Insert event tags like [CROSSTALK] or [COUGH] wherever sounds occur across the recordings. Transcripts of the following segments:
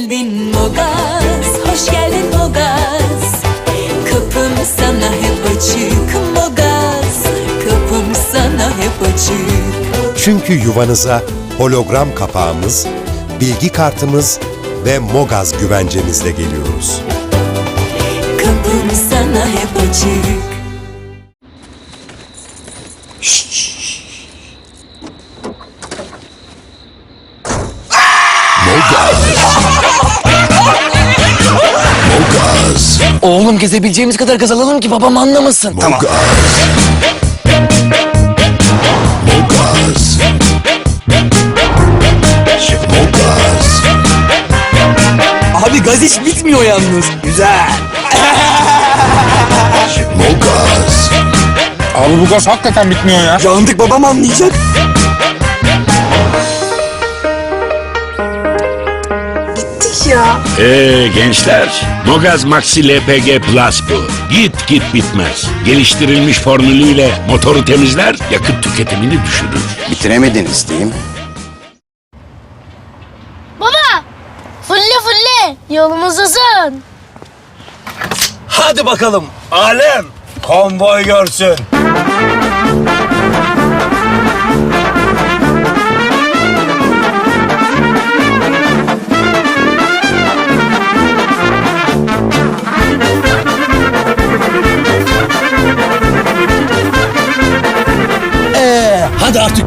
geldin Mogaz Hoş geldin Mogaz Kapım sana hep açık Mogaz Kapım sana hep açık. Çünkü yuvanıza hologram kapağımız, bilgi kartımız ve Mogaz güvencemizle geliyoruz. Kapım sana hep açık Oğlum gezebileceğimiz kadar gaz alalım ki babam anlamasın. Tamam. Mogaz. Mogaz. Abi gaz hiç bitmiyor yalnız. Güzel. Mogaz. Abi bu gaz hakikaten bitmiyor ya. Yandık babam anlayacak. Ee gençler, Mogaz Maxi LPG Plus bu. Git git bitmez. Geliştirilmiş formülüyle motoru temizler, yakıt tüketimini düşürür. Bitiremediniz değil mi? Baba! Fulle fulle! Yolumuz uzun. Hadi bakalım. Alem. Konvoy görsün.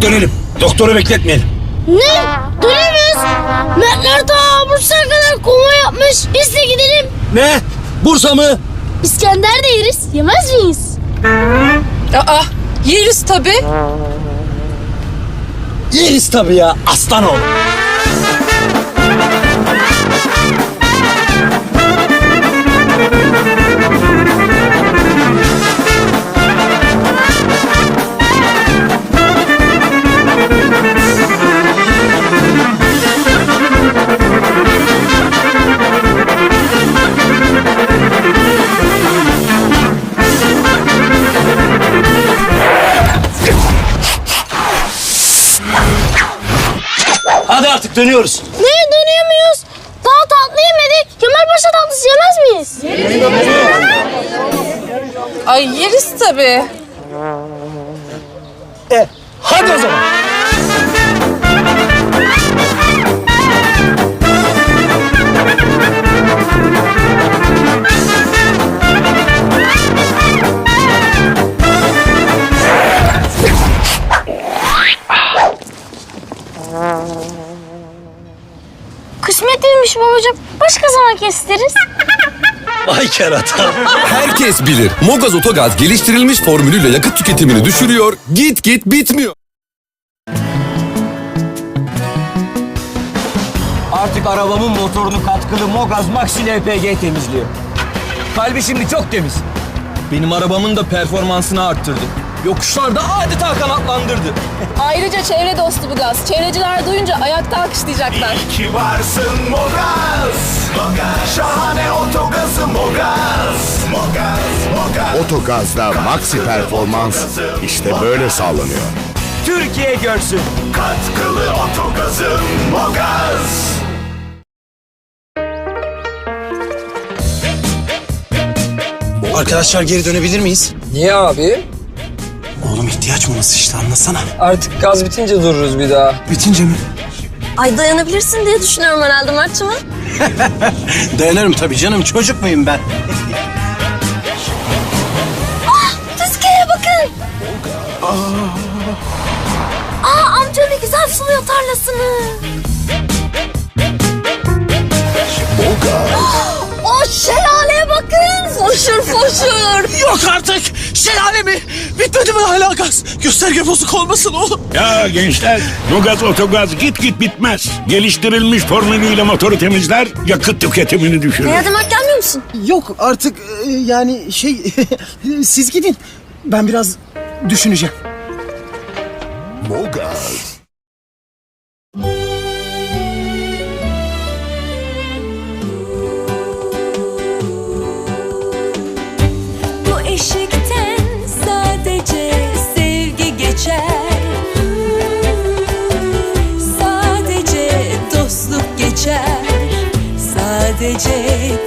Dönelim. Doktoru bekletmeyelim. Ne? Dönemiyoruz. Mertler ta Bursa'ya kadar kova yapmış. Biz de gidelim. Ne? Bursa mı? İskender de yeriz. Yemez miyiz? Aa, yeriz tabii. Yeriz tabii ya. Aslan ol. Artık dönüyoruz. Ne? Dönemiyoruz. Daha tatlı yemedik. Kemalpaşa tatlısı yemez miyiz? Ay yeriz tabii. E, hadi o zaman. Değilmiş babacığım. Başka zaman kestiririz. Vay kerata. Herkes bilir. Mogaz Otogaz geliştirilmiş formülüyle yakıt tüketimini düşürüyor. Git git bitmiyor. Artık arabamın motorunu katkılı Mogaz Maxi LPG temizliyor. Kalbi şimdi çok temiz. Benim arabamın da performansını arttırdı. Yokuşlarda adeta kanatlandırdı. Ayrıca çevre dostu bu gaz. Çevreciler duyunca ayakta alkışlayacaklar. ki varsın Mogaz. Mogaz. Şahane otogazı Mogaz. Mogaz, Mogaz. Otogaz'da maxi performans işte böyle sağlanıyor. Türkiye görsün. Katkılı otogazı Mogaz. Arkadaşlar geri dönebilir miyiz? Niye abi? Oğlum ihtiyaç molası işte anlasana. Artık gaz bitince dururuz bir daha. Bitince mi? Ay dayanabilirsin diye düşünüyorum herhalde Mert'cığım. [LAUGHS] Dayanırım tabii canım. Çocuk muyum ben? Tezke'ye bakın. Aa amca ne güzel suluyor tarlasını. O şelaleye bakın. Foşur foşur. Yok artık. Şelale mi? Bitmedi mi hala gaz? Gösterge bozuk olmasın oğlum. Ya gençler, Mogaz Otogaz git git bitmez. Geliştirilmiş formülüyle motoru temizler, yakıt tüketimini düşürür. Yardım et gelmiyor musun? Yok artık e, yani şey [LAUGHS] siz gidin. Ben biraz düşüneceğim. Mogaz.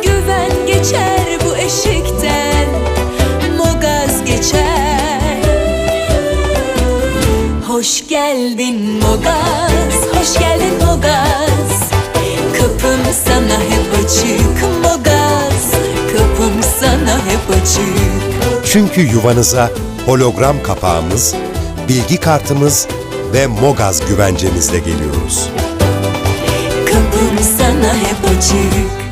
Güven geçer bu eşikten Mogaz geçer. Hoş geldin Mogaz, hoş geldin Mogaz. Kapım sana hep açık Mogaz Kapım sana hep açık. Çünkü yuvanıza hologram kapağımız, bilgi kartımız ve Mogaz güvencemizle geliyoruz. Kapım sana hep açık